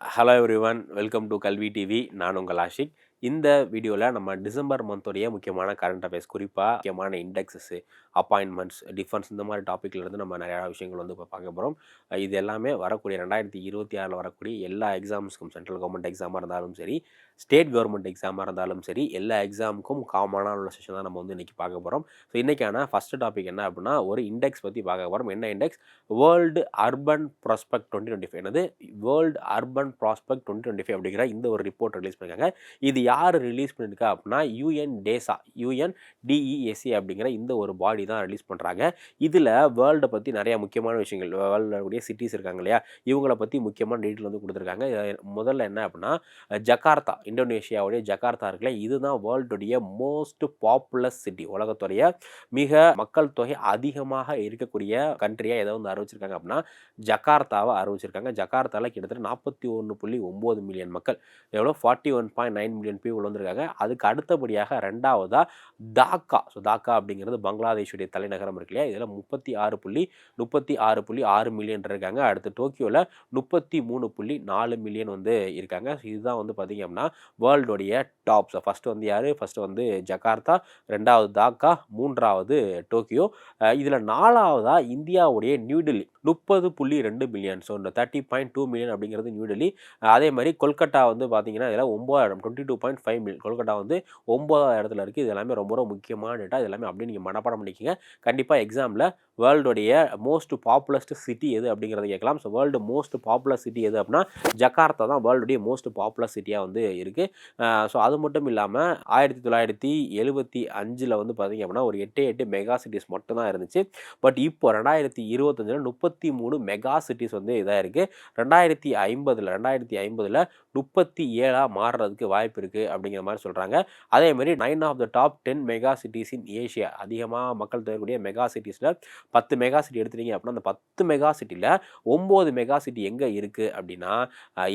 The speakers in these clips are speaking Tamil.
Hello everyone welcome to Kalvi TV நான் உங்கள் ஆஷிக். இந்த வீடியோவில் நம்ம டிசம்பர் மந்தோடைய முக்கியமான கரண்ட் அஃபேர்ஸ் குறிப்பாக முக்கியமான இண்டெக்ஸஸ் அப்பாயின்மெண்ட்ஸ் டிஃபென்ஸ் இந்த மாதிரி டாப்பிக்கில் இருந்து நம்ம நிறையா விஷயங்கள் வந்து இப்போ பார்க்க போகிறோம் இது எல்லாமே வரக்கூடிய ரெண்டாயிரத்தி இருபத்தி ஆறில் வரக்கூடிய எல்லா எக்ஸாம்ஸ்க்கும் சென்ட்ரல் கவர்மெண்ட் எக்ஸாமாக இருந்தாலும் சரி ஸ்டேட் கவர்மெண்ட் எக்ஸாமாக இருந்தாலும் சரி எல்லா எக்ஸாமுக்கும் காமனான உள்ள செஷன் தான் நம்ம வந்து இன்றைக்கி பார்க்க போகிறோம் ஸோ இன்றைக்கான ஃபஸ்ட்டு டாபிக் என்ன அப்படின்னா ஒரு இண்டெக்ஸ் பற்றி பார்க்க போகிறோம் என்ன index world urban prospect twenty twenty five என்னது? World urban prospect twenty twenty five அப்படிங்கிற இந்த ஒரு ரிப்போர்ட் ரிலீஸ் பண்ணியிருக்காங்க இது யார் ரிலீஸ் பண்ணியிருக்கா அப்படின்னா யூஎன் டேசா யூஎன் டிஇஎஸ்சி அப்படிங்கிற இந்த ஒரு பாடி தான் ரிலீஸ் பண்ணுறாங்க இதில் வேர்ல்டை பற்றி நிறைய முக்கியமான விஷயங்கள் வேர்ல்டுடைய சிட்டிஸ் இருக்காங்க இல்லையா? இவங்கள பற்றி முக்கியமான டீட்டெயில் வந்து கொடுத்துருக்காங்க. முதல்ல என்ன அப்படின்னா ஜகார்த்தா இந்தோனேஷியாவுடைய ஜகார்த்தா இருக்குல்ல இதுதான் வேர்ல்டுடைய மோஸ்ட் பாப்புலர் சிட்டி உலகத்துடைய மிக மக்கள் தொகை அதிகமாக இருக்கக்கூடிய கண்ட்ரியாக எதை வந்து அறிவிச்சிருக்காங்க அப்படின்னா ஜகார்த்தாவை அறிவிச்சிருக்காங்க. ஜகார்த்தாவில் கிட்டத்தட்ட நாற்பத்தி ஒன்று புள்ளி ஒம்பது மில்லியன் மக்கள். எவ்வளோ? Forty one point nine million people வந்திருக்காங்க. அதுக்கு அடுத்தபடியாக ரெண்டாவதாக தாக்கா ஸோ தாக்கா அப்படிங்கிறது பங்களாதேஷுடைய தலைநகரம் இருக்கு இல்லையா? இதில் முப்பத்தி ஆறு புள்ளி முப்பத்தி ஆறு புள்ளி ஆறு மில்லியன் இருக்காங்க. அடுத்து டோக்கியோவில் முப்பத்தி மூணு புள்ளி நாலு மில்லியன் வந்து இருக்காங்க. இதுதான் வந்து பார்த்திங்க அப்படின்னா வேர்ல்டுடைய டாப்ஸ் ஃபஸ்ட்டு வந்து யார்? ஃபஸ்ட்டு வந்து ஜகார்த்தா ரெண்டாவது தாக்கா மூன்றாவது டோக்கியோ. இதில் நாலாவதாக இந்தியாவுடைய நியூடெல்லி முப்பது புள்ளி ரெண்டு மில்லியன் ஸோ இந்த தேர்ட்டி பாயிண்ட் டூ மில்லியன் அப்படிங்கிறது நியூடெல்லி அதே மாதிரி கொல்கட்டா வந்து பார்த்தீங்கன்னா இதெல்லாம் ஒம்பதாயிரம் twenty two point five million Kolkata வந்து ஒம்பதாயிரத்தில் இடத்துல இருக்குது இது எல்லாமே ரொம்ப ரொம்ப முக்கியமான டேட்டா இது எல்லாமே அப்படியே நீங்கள் மனப்பாடம் பண்ணிக்கோங்க. கண்டிப்பாக எக்ஸாமில் வேர்ல்டுடைய மோஸ்ட் பாப்புலஸ்ட் சிட்டி எது அப்படிங்கிறத கேட்கலாம். So world most popular city எது அப்படின்னா ஜக்கார்த்தா தான் வேர்ல்டுடைய மோஸ்ட் பாப்புலர் சிட்டியாக வந்து இருக்குது ஸோ அது மட்டும் இல்லாமல் ஆயிரத்தி தொள்ளாயிரத்தி எழுபத்தி அஞ்சில் வந்து பார்த்திங்க அப்படின்னா ஒரு எட்டே எட்டு மெகா சிட்டிஸ் மட்டும் தான் இருந்துச்சு. பட் இப்போ ரெண்டாயிரத்தி இருபத்தஞ்சில் முப்பத்தி மூணு மெகா சிட்டிஸ் வந்து இதாக இருக்குது ரெண்டாயிரத்தி ஐம்பதில் ரெண்டாயிரத்தி ஐம்பதில் முப்பத்தி ஏழாக மாறுறதுக்கு வாய்ப்பு இருக்குது அப்படிங்கிற மாதிரி சொல்கிறாங்க அதேமாதிரி nine of the top ten mega cities in Asia அதிகமாக மக்கள் தேவைக்கூடிய மெகா சிட்டிஸில் பத்து மெகா சிட்டி எடுத்துட்டீங்க அப்படின்னா அந்த பத்து மெகா சிட்டியில் ஒம்பது மெகா சிட்டி எங்கே இருக்குது அப்படின்னா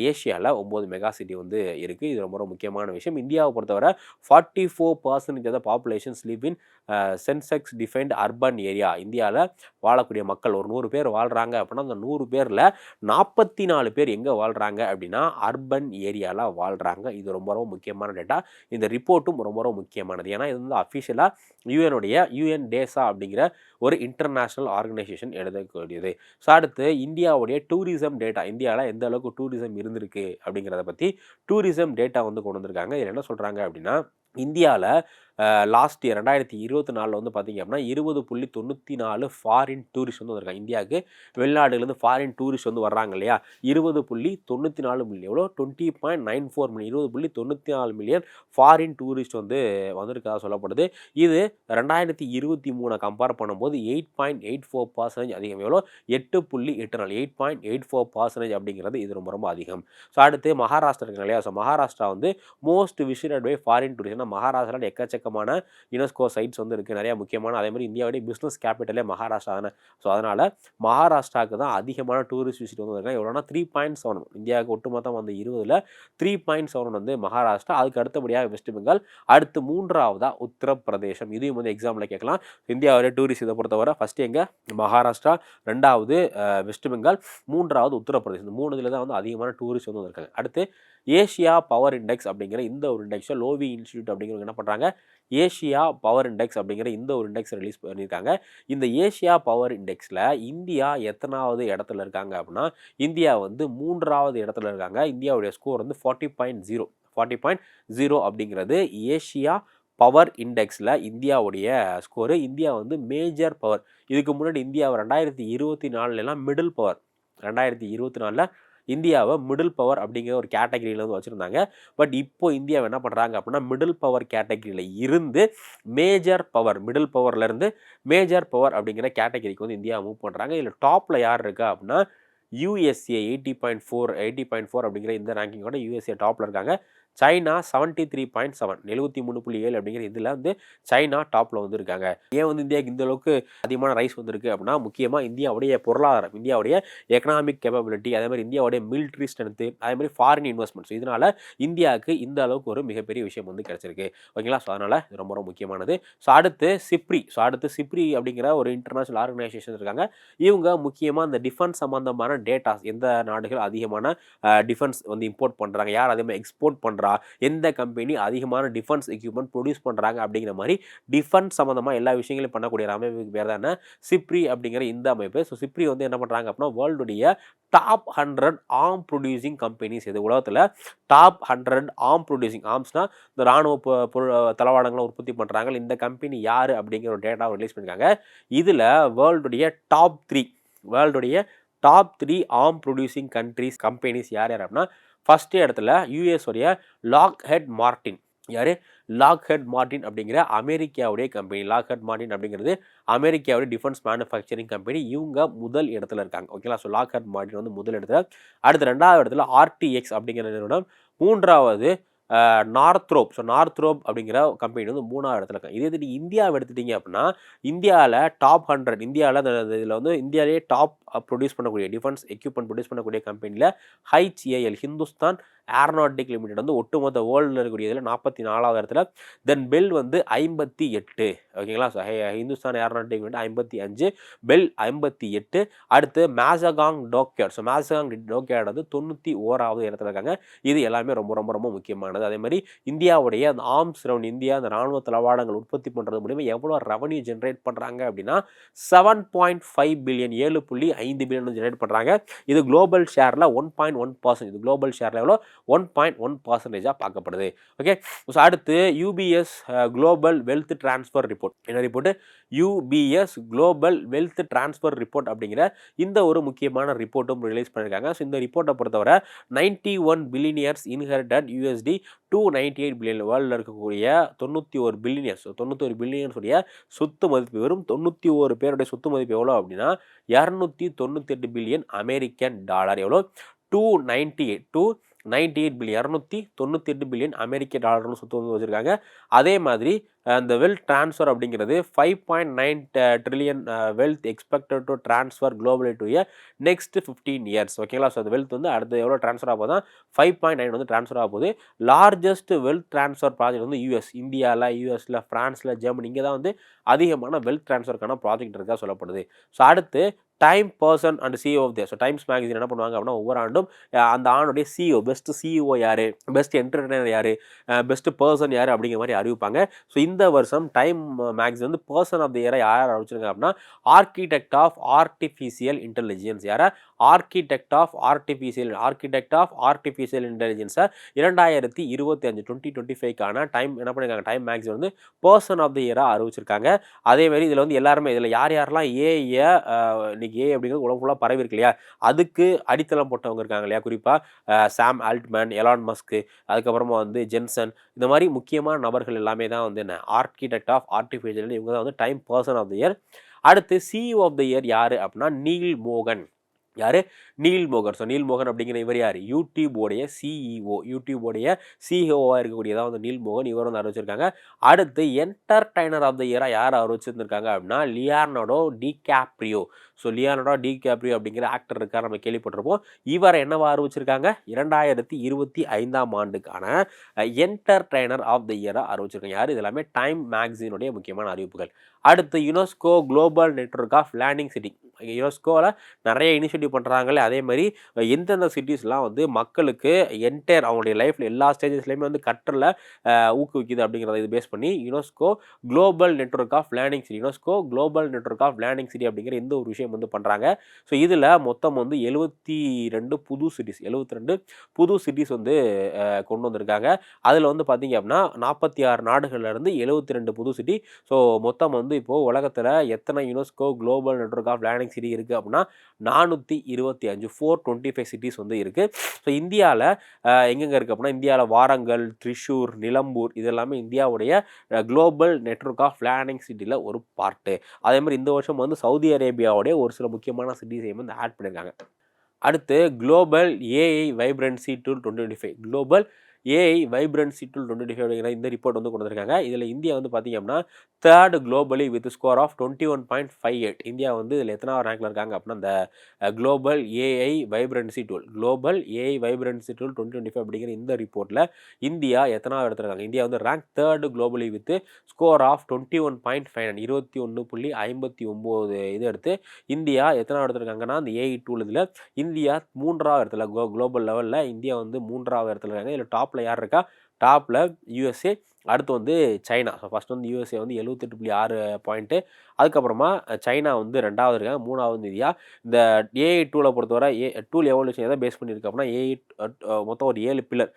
ஏஷியாவில் ஒம்பது மெகா சிட்டி வந்து இருக்குது இது ரொம்ப ரொம்ப முக்கியமான விஷயம். இந்தியாவை பொறுத்தவரை forty four percentage of populations live in census defined urban area இந்தியாவில் வாழக்கூடிய மக்கள் ஒரு நூறு பேர் வாழ்கிறாங்க அப்படின்னா அந்த நூறு பேரில் நாற்பத்தி நாலு பேர் எங்கே வாழ்கிறாங்க அப்படின்னா அர்பன் ஏரியாவில் வாழ்கிறாங்க இது ரொம்ப ரொம்ப முக்கியமான டேட்டா இந்த ரிப்போர்ட்டும் ரொம்ப ரொம்ப முக்கியமானது. ஏன்னா இது வந்து அஃபிஷியலாக யூஎனுடைய யூஎன் டேசா அப்படிங்கிற ஒரு இன்டர்நேஷ்னல் ஆர்கனைசேஷன் எழுதக்கூடியது. ஸோ அடுத்து இந்தியாவுடைய டூரிசம் டேட்டா இந்தியாவில் எந்த அளவுக்கு டூரிசம் இருந்திருக்கு அப்படிங்கிறத பற்றி டூரிசம் டேட்டா வந்து கொண்டு வந்திருக்காங்க. இதில் என்ன சொல்கிறாங்க அப்படின்னா இந்தியாவில் லாஸ்ட் இயர் ரெண்டாயிரத்தி இருபத்தி நாலில் வந்து பார்த்திங்க அப்படின்னா இருபது புள்ளி தொண்ணூற்றி நாலு ஃபாரின் டூரிஸ்ட் வந்து வந்திருக்காங்க. இந்தியாவுக்கு வெளிநாடுலேருந்து ஃபாரின் டூரிஸ்ட் வந்து வர்றாங்க இல்லையா? இருபது புள்ளி தொண்ணூற்றி நாலு மில்லியன் எவ்வளோ twenty point nine four million இருபது புள்ளி தொண்ணூற்றி நாலு மில்லியன் ஃபாரின் டூரிஸ்ட் வந்து வந்திருக்கதாக சொல்லப்படுது. இது ரெண்டாயிரத்தி இருபத்தி மூணை கம்பேர் பண்ணும்போது eight point eight four percentage அதிகம். எவ்வளோ எட்டு புள்ளி எட்டு நாள் eight point eight four percentage அப்படிங்கிறது இது ரொம்ப ரொம்ப அதிகம். ஸோ அடுத்து மகாராஷ்டிரா இருக்காங்க இல்லையா? ஸோ மகாராஷ்டிரா வந்து most visited by foreign tourist மகாராஷ்டிராவில் எக்கச்சக்க இயக்கமான யுனெஸ்கோ சைட்ஸ் வந்து இருக்குது நிறையா முக்கியமான. அதே மாதிரி இந்தியாவுடைய பிஸ்னஸ் கேபிட்டலே மகாராஷ்டிரா தானே. ஸோ அதனால் மகாராஷ்டிராவுக்கு தான் அதிகமான டூரிஸ்ட் விசிட் வந்து இருக்காங்க எவ்வளோனா த்ரீ பாயிண்ட் செவன் இந்தியாவுக்கு ஒட்டுமொத்தம் வந்து இருபதில் த்ரீ பாயிண்ட் செவன் வந்து மகாராஷ்டிரா. அதுக்கு அடுத்தபடியாக வெஸ்ட் பெங்கால் அடுத்து மூன்றாவதாக உத்தரப்பிரதேசம். இதையும் வந்து எக்ஸாம்பிள் கேட்கலாம். இந்தியாவுடைய டூரிஸ்ட் இதை பொறுத்தவரை ஃபஸ்ட்டு எங்கே? மகாராஷ்டிரா. ரெண்டாவது வெஸ்ட் பெங்கால் மூன்றாவது உத்தரப்பிரதேசம். இந்த மூணு இதில் தான் வந்து அதிகமான டூரிஸ்ட் வந்து வந்திருக்காங்க. அடுத்து ஏஷியா பவர் இண்டெக்ஸ் அப்படிங்கிற இந்த ஒரு இண்டெக்ஸை லோவி இன்ஸ்டியூட் அப்படிங்கிறவங்க என்ன பண்ணுறாங்க ஏஷியா பவர் இண்டெக்ஸ் அப்படிங்கிற இந்த ஒரு இண்டெக்ஸ் ரிலீஸ் பண்ணியிருக்காங்க. இந்த ஏஷியா பவர் இண்டெக்ஸில் இந்தியா எத்தனாவது இடத்துல இருக்காங்க அப்படின்னா இந்தியா வந்து மூன்றாவது இடத்துல இருக்காங்க. இந்தியாவுடைய ஸ்கோர் வந்து forty point zero forty point zero அப்படிங்கிறது ஏஷியா பவர் இண்டெக்ஸில் இந்தியாவுடைய ஸ்கோரு இந்தியா வந்து மேஜர் பவர் இதுக்கு முன்னாடி இந்தியாவை ரெண்டாயிரத்தி இருபத்தி நாலுலலாம் மிடில் பவர் ரெண்டாயிரத்தி இருபத்தி நாலில் இந்தியாவை மிடில் பவர் அப்படிங்கிற ஒரு கேட்டகரியில் வந்து வச்சுருந்தாங்க. பட் இப்போ இந்தியாவை என்ன பண்ணுறாங்க அப்படின்னா மிடில் பவர் கேட்டகரியில் இருந்து மேஜர் பவர் மிடில் பவர்லேருந்து மேஜர் பவர் அப்படிங்கிற கேட்டகரிக்கு வந்து இந்தியா மூவ் பண்ணுறாங்க இதில் டாப்பில் யார் இருக்கா அப்படின்னா USA eighty point four eighty point four அப்படிங்கிற இந்த ரேங்கிங்கோட யூஎஸ்ஏ டாப்பில் இருக்காங்க. China seventy three point seven எழுபத்தி மூணு புள்ளி ஏழு அப்படிங்கிற இதில் வந்து சைனா டாப்பில் வந்து இருக்காங்க ஏன் வந்து இந்தியாவுக்கு இந்த அளவுக்கு அதிகமான ரைஸ் வந்திருக்கு அப்படின்னா முக்கியமாக இந்தியாவுடைய பொருளாதாரம் இந்தியாவுடைய எக்கனாமிக் கேப்பபிலிட்டி அதே மாதிரி இந்தியாவுடைய மிலிட்ரி ஸ்ட்ரென்த்து அதே மாதிரி ஃபாரின் இன்வெஸ்ட்மெண்ட்ஸ் இதனால் இந்தியாவுக்கு இந்த அளவுக்கு ஒரு மிகப்பெரிய விஷயம் வந்து கிடச்சிருக்கு. ஓகேங்களா? ஸோ அதனால் இது ரொம்ப ரொம்ப முக்கியமானது. ஸோ அடுத்து சிப்ரி. ஸோ அடுத்து சிப்ரி அப்படிங்கிற ஒரு இன்டர்நேஷனல் ஆர்கனைசேஷன் இருக்காங்க. இவங்க முக்கியமாக இந்த டிஃபென்ஸ் சம்மந்தமான டேட்டாஸ் எந்த நாடுகள் அதிகமான டிஃபென்ஸ் வந்து இம்போர்ட் பண்ணுறாங்க யார் அதே மாதிரி எக்ஸ்போர்ட் பண்ணுறா எந்த கம்பெனி அதிகமான டிஃபென்ஸ் எக்யூப்மெண்ட் ப்ரொடியூஸ் பண்ணுறாங்க அப்படிங்கிற மாதிரி டிஃபென்ஸ் சம்மந்தமாக எல்லா விஷயங்களையும் பண்ணக்கூடிய ஒரு அமைப்புக்கு பேர் தானே சிப்ரி அப்படிங்கிற இந்த அமைப்பு. ஸோ சிப்ரி வந்து என்ன பண்ணுறாங்க அப்படின்னா வேர்ல்டுடைய top hundred arm producing companies இது உலகத்தில். டாப் ஹண்ட்ரட் ஆம் ப்ரொடியூசிங் ஆர்ம்ஸ்னால் இந்த ராணுவ தளவாடங்களை உற்பத்தி பண்ணுறாங்க இந்த கம்பெனி யார் அப்படிங்கிற ஒரு டேட்டாவை ரிலீஸ் பண்ணியிருக்காங்க இதில் வேர்ல்டுடைய top three வேர்ல்டுடைய top three arm producing countries companies யார் யார் அப்படின்னா ஃபஸ்ட்டு இடத்துல யூஎஸ் உடைய லாக் ஹெட் மார்டின் யார்? லாக் ஹெட் மார்டின் அப்படிங்கிற அமெரிக்காவுடைய கம்பெனி லாக் ஹெட் மார்டின் அப்படிங்கிறது அமெரிக்காவுடைய டிஃபென்ஸ் மேனுஃபேக்சரிங் கம்பெனி இவங்க முதல் இடத்துல இருக்காங்க. ஓகேங்களா ஸோ லாக் ஹெட் மார்டின் வந்து முதல் இடத்துல. அடுத்து ரெண்டாவது இடத்துல ஆர்டிஎக்ஸ் அப்படிங்கிற நிறுவனம். மூன்றாவது நார்த்ரோப். ஸோ நார்த்ரோப் அப்படிங்கிற கம்பெனி வந்து மூணாவது இடத்துல இருக்காங்க. இதே இது இந்தியாவை எடுத்துட்டீங்க அப்படின்னா இந்தியாவில் டாப் ஹண்ட்ரட் இந்தியாவில் இதில் வந்து இந்தியாவிலேயே டாப் ப்ரொடியூஸ் பண்ணக்கூடிய டிஃபென்ஸ் எக்யூப்மெண்ட் ப்ரொடியூஸ் பண்ணக்கூடிய கம்பெனியில் ஹைச்ஏஎல் ஹிந்துஸ்தான் ஏரோநாட்டிக் லிமிடெட் வந்து ஒட்டுமொத்த வேர்ல்டில் இருக்கக்கூடிய இதில் நாற்பத்தி நாலாவது இடத்துல. தென் பெல் வந்து ஐம்பத்தி எட்டு. ஓகேங்களா? ஸோ ஹிந்துஸ்தான் ஏரோநாட்டிக் லிமிடெட் ஐம்பத்தி அஞ்சு பெல் ஐம்பத்தி எட்டு. அடுத்து மேசகாங் டோக்கியாட் ஸோ மேசகாங் டோக்கியாட் வந்து தொண்ணூற்றி ஓராவது இடத்துல இருக்காங்க. இது எல்லாமே ரொம்ப ரொம்ப ரொம்ப முக்கியமானது. அதே மாதிரி இந்தியாவுடைய அந்த ஆர்ம்ஸ் ரவுண்ட் இந்தியா அந்த ராணுவ தளவாடங்கள் உற்பத்தி பண்ணுறது மூலிமா எவ்வளோ ரெவன்யூ ஜென்ரேட் பண்ணுறாங்க அப்படின்னா செவன் பாயிண்ட் ஃபைவ் பில்லியன் ஏழு புள்ளி ஐந்து பில்லியன் ஜென்ரேட் பண்ணுறாங்க இது குளோபல் ஷேரில் ஒன் பாயிண்ட் ஒன் பர்சன்ட் இது குளோபல் ஷேரில் எவ்வளோ ஒன் பாயிண்ட் ஒன் பர்சன்டேஜாக பார்க்கப்படுது. ஓகே ஸோ அடுத்து UBS global wealth transfer report என்ன report UBS global wealth transfer report அப்படிங்கிற இந்த ஒரு முக்கியமான ரிப்போர்ட்டும் ரிலீஸ் பண்ணியிருக்காங்க ஸோ இந்த ரிப்போர்ட்டை பொறுத்தவரை ninety one billionaires inherited USD two ninety eight billion வேர்ல்டில் இருக்கக்கூடிய தொண்ணூற்றி ஒரு பில்லியன்ஸ் தொண்ணூற்றி ஒரு பில்லியன்ஸுடைய சொத்து மதிப்பு வெறும் தொண்ணூற்றி ஒரு பேருடைய சொத்து மதிப்பு எவ்வளோ அப்படின்னா இரநூத்தி தொண்ணூற்றி எட்டு பில்லியன் அமெரிக்கன் டாலர் எவ்வளோ two ninety eight two ninety eight billion இரநூத்தி தொண்ணூற்றி எட்டு பில்லியன் அமெரிக்க டாலர்னு சொத்து வந்து வச்சுருக்காங்க. அதே மாதிரி அந்த வெல்த் ட்ரான்ஸ்ஃபர் அப்படிங்கிறது five point nine trillion wealth expected to transfer globally to year next fifteen years ஓகேங்களா ஸோ அந்த வெல்த் வந்து அடுத்து எவ்வளோ ட்ரான்ஸ்ஃபர் ஆகும் தான் ஃபைவ் பாயிண்ட் நைன் வந்து ட்ரான்ஸ்ஃபர் ஆக போகுது. லார்ஜஸ்ட் வெல்த் ட்ரான்ஸ்ஃபர் ப்ராஜெக்ட் வந்து யூஎஸ் இந்தியாவில் யூஎஸில் ஃப்ரான்ஸில் ஜெர்மனி இங்கே தான் வந்து அதிகமான வெல்த் ட்ரான்ஸ்ஃபருக்கான ப்ராஜெக்ட் இருக்கா சொல்லப்படுது. ஸோ அடுத்து Time person and CEO of the so Times magazine என்ன பண்ணுவாங்க அப்படின்னா ஒவ்வொரு ஆண்டும் அந்த ஆணுடைய சிஓ பெஸ்ட் சிஇஓ யார்? பெஸ்ட் என்டர்டைனர் யார்? பெஸ்ட் பர்சன் யார்? அப்படிங்கிற மாதிரி அறிவிப்பாங்க. ஸோ இந்த வருஷம் டைம் மேக்ஸின் வந்து பர்சன் ஆஃப் த இயரை யார் அறிவிச்சிருக்காங்க அப்படின்னா ஆர்கிடெக்ட் ஆஃப் ஆர்டிஃபிஷியல் இன்டெலிஜென்ஸ் யாரை? Architect of artificial architect of artificial இன்டெலிஜென்ஸை இரண்டாயிரத்தி இருபத்தி அஞ்சு டுவெண்ட்டி டுவெண்ட்டி ஃபைவ்க்கான டைம் என்ன பண்ணியிருக்காங்க டைம் மேக்ஸின் வந்து பர்சன் ஆஃப் த இயராக அறிவிச்சிருக்காங்க. அதேமாதிரி இதில் வந்து எல்லாருமே இதில் யார் யாரெல்லாம் ஏஐ ஏ அப்படிங்கிறது உலகம் ஃபுல்லாக பரவி இருக்கு இல்லையா? அதுக்கு அடித்தளம் போட்டவங்க இருக்காங்க இல்லையா? குறிப்பாக சாம் ஆல்ட்மேன் எலான் மஸ்க்கு அதுக்கப்புறமா வந்து ஜென்சன் இந்த மாதிரி முக்கியமான நபர்கள் எல்லாமே தான் வந்து என்ன? ஆர்கிடெக்ட் ஆஃப் ஆர்டிஃபிஷியல் இவங்க தான் வந்து Time person of the year அடுத்து சிஇஓ ஆஃப் த இயர் யார் அப்படின்னா நீல் மோகன். யார்? நீல் மோகன். ஸோ நீல் மோகன் அப்படிங்கிற இவர் யார்? யூடியூபோடைய சிஇஓ யூடியூபோடைய சிஇஓவாக இருக்கக்கூடியதான் வந்து நீல் மோகன். இவர் வந்து அறிவிச்சிருக்காங்க. அடுத்து என்டர்டைனர் ஆஃப் த இயராக யார் அறிவிச்சிருந்திருக்காங்க அப்படின்னா Leonardo DiCaprio so Leonardo DiCaprio அப்படிங்கிற ஆக்டர் இருக்கார். நம்ம கேள்விப்பட்டிருப்போம். இவரை என்னவா அறிவிச்சிருக்காங்க? இரண்டாயிரத்தி இருபத்தி ஐந்தாம் ஆண்டுக்கான என்டர்டைனர் ஆஃப் த இயராக அறிவிச்சிருக்காங்க. யார்? இது எல்லாமே டைம் மேக்சினுடைய முக்கியமான அறிவிப்புகள். அடுத்து UNESCO global network of landing city யுனெஸ்கோவில் நிறைய இனிஷியேட்டிவ் பண்ணுறாங்களே அதே மாதிரி எந்தெந்த சிட்டிஸ்லாம் வந்து மக்களுக்கு என்டையர் அவங்களுடைய லைஃப்பில் எல்லா ஸ்டேஜஸ்லையுமே வந்து கற்றலை ஊக்குவிக்குது அப்படிங்கிறத இது பேஸ் பண்ணி UNESCO global network of learning city UNESCO global network of learning city அப்படிங்கிற இந்த ஒரு விஷயம் வந்து பண்ணுறாங்க ஸோ இதில் மொத்தம் வந்து எழுபத்தி ரெண்டு புது சிட்டிஸ் எழுபத்தி ரெண்டு புது சிட்டிஸ் வந்து கொண்டு வந்திருக்காங்க. அதில் வந்து பார்த்தீங்க அப்படின்னா நாற்பத்தி ஆறு நாடுகள்லேருந்து எழுபத்தி ரெண்டு புது சிட்டி ஸோ மொத்தம் வந்து இப்போது உலகத்தில் எத்தனை UNESCO global network of learning city இருக்குது அப்படின்னா நானூற்றி இருபத்தி அஞ்சு ஃபோர் டுவெண்ட்டி ஃபைவ் சிட்டிஸ் வந்து இருக்குது ஸோ இந்தியாவில் எங்கெங்கே இருக்குது அப்படின்னா இந்தியாவில் வாரங்கல் த்ரிஷூர் நிலம்பூர் இதெல்லாமே இந்தியாவுடைய குளோபல் நெட்ஒர்க் ஆஃப் பிளானிங் சிட்டியில் ஒரு பார்ட்டு அதே மாதிரி இந்த வருஷம் வந்து சவுதி அரேபியாவுடைய ஒரு சில முக்கியமான சிட்டிஸையும் வந்து ஆட் பண்ணியிருக்காங்க அடுத்து global AI vibrancy tool twenty twenty five global AI vibrancy tool twenty five அப்படிங்கிற இந்த ரிப்போர்ட் வந்து கொண்டு வந்திருக்காங்க. இதில் இந்தியா வந்து பார்த்தீங்க அப்படின்னா third globally with score of twenty one point five eight India வந்து இதில் எத்தனாவது ரேங்க்ல இருக்காங்க அப்படின்னா இந்த global AI vibrancy tool global AI vibrancy tool twenty twenty five அப்படிங்கிற இந்த ரிப்போர்ட்டில் இந்தியா எத்தனாவது இடத்துல இருக்காங்க? இந்தியா வந்து rank third globally with score of twenty one point five nine இருபத்தி ஒன்று புள்ளி ஐம்பத்தி ஒம்பது இது எடுத்து இந்தியா எத்தனாவது இடத்துல இருக்காங்கன்னா அந்த ஏஐ டூல் இதில் இந்தியா மூன்றாவது இடத்துல குளோபல் லெவலில் இந்தியா வந்து மூன்றாவது இடத்துல இருக்காங்க. இதில் டாப் டாப்பில் யார் இருக்கா? டாப்பில் யூஎஸ்ஏ அடுத்து வந்து சைனா. ஸோ ஃபஸ்ட் வந்து யூஎஸ்ஏ வந்து எழுபத்தெட்டு புள்ளி ஆறு பாயிண்ட்டு அதுக்கப்புறமா சைனா வந்து ரெண்டாவது இருக்காங்க மூணாவது வந்து இந்தியா. இந்த ஏஐ டூவில் பொறுத்தவரை ஏ டூல் எவல்யூஷன் எதை பேஸ் பண்ணியிருக்கு அப்படின்னா ஏஐ மொத்தம் ஒரு ஏழு pillar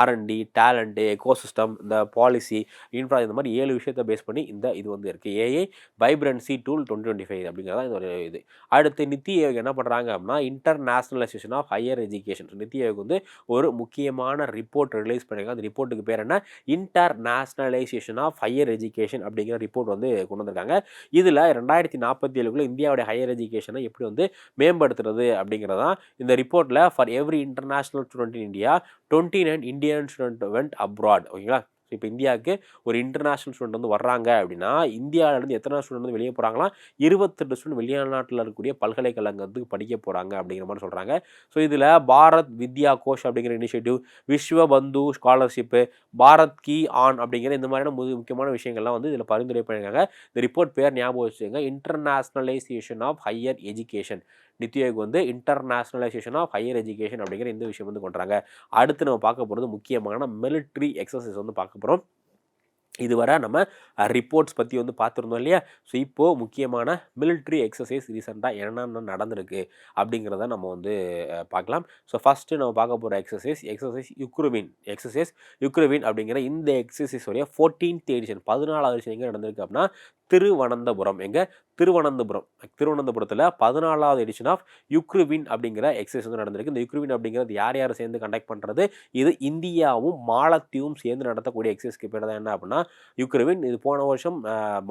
R and D talent ecosystem இந்த பாலிசி இன்ஃப்ரா இந்த மாதிரி ஏழு விஷயத்தை பேஸ் பண்ணி இந்த இது வந்து இருக்குது AI vibrancy tool twenty twenty five அப்படிங்கிறதா இது ஒரு இது. அடுத்து நித்தி ஆயோக் என்ன பண்ணுறாங்க அப்படின்னா internationalisation of higher education NITI Aayog வந்து ஒரு முக்கியமான ரிப்போர்ட் ரிலீஸ் பண்ணியிருக்காங்க. அந்த ரிப்போர்ட்டுக்கு பேர் என்ன? இன்டர்நேஷ்னலைசேஷன் ஆஃப் ஹையர் எஜுகேஷன் அப்படிங்கிற ரிப்போர்ட் வந்து கொண்டு வந்திருக்காங்க. இதில் ரெண்டாயிரத்தி நாற்பத்தி ஏழுக்குள்ள இந்தியாவுடைய ஹையர் எஜுகேஷனை எப்படி வந்து மேம்படுத்துறது அப்படிங்கிறதான் இந்த ரிப்போர்ட்டில் for every international student in India twenty nine Indian student went abroad ஓகேங்களா? இப்போ இந்தியாவுக்கு ஒரு இன்டர்நேஷ்னல் ஸ்டூடெண்ட் வந்து வர்றாங்க அப்படின்னா இந்தியாவிலேருந்து எத்தனை ஸ்டூடெண்ட் வந்து வெளியே போகிறாங்களா இருபத்தெட்டு ஸ்டூடெண்ட் வெளிநாட்டில் இருக்கக்கூடிய பல்கலைக்கழகத்துக்கு படிக்க போகிறாங்க அப்படிங்கிற மாதிரி சொல்கிறாங்க ஸோ இதில் பாரத் வித்யா கோஷ் அப்படிங்கிற இனிஷியேட்டிவ் விஸ்வ பந்து ஸ்காலர்ஷிப்பு பாரத் கி ஆன் அப்படிங்கிற இந்த மாதிரியான முக்கியமான விஷயங்கள்லாம் வந்து இதில் பரிந்துரை பண்ணியிருக்காங்க. இந்த ரிப்போர்ட் பேர் ஞாபகம் வச்சுக்கோங்க. Internationalisation of higher education NITI Aayog வந்து இன்டர்நேஷ்னலைசேஷன் ஆஃப் ஹையர் எஜுகேஷன் அப்படிங்கிற இந்த விஷயம் வந்து கொண்டுறாங்க. அடுத்து நம்ம பார்க்க போகிறது முக்கியமான மிலிட்ரி எக்ஸசைஸ் வந்து பார்க்க போகிறோம் இதுவரை நம்ம ரிப்போர்ட்ஸ் பற்றி வந்து பார்த்துருந்தோம் இல்லையா? ஸோ இப்போது முக்கியமான மிலிட்ரி எக்ஸசைஸ் ரீசெண்டாக என்னென்ன நடந்திருக்கு அப்படிங்கிறத நம்ம வந்து பார்க்கலாம். ஸோ ஃபஸ்ட்டு நம்ம பார்க்க போகிற எக்ஸசைஸ் எக்ஸசைஸ் யுக்ரவின் எக்ஸசைஸ் யுக்ருவின் அப்படிங்கிற இந்த எக்ஸசைஸ் உடைய ஃபோர்டீன்த் எடிஷன் பதினாலாவது விஷயம் எங்கே நடந்திருக்கு அப்படின்னா திருவனந்தபுரம். எங்கே? திருவனந்தபுரம். திருவனந்தபுரத்தில் பதினாலாவது எடிஷன் ஆஃப் யுக்ருவின் அப்படிங்கிற எக்ஸசைஸ் வந்து நடந்திருக்கு. இந்த யுக்ருவின் அப்படிங்கிறது யார் யார் சேர்ந்து கண்டக்ட் பண்ணுறது இது இந்தியாவும் மாலத்தீவும் சேர்ந்து நடத்தக்கூடிய எக்ஸசைஸ்க்கு பேர் தான் என்ன அப்படின்னா யுக்ருவின் இது போன வருஷம்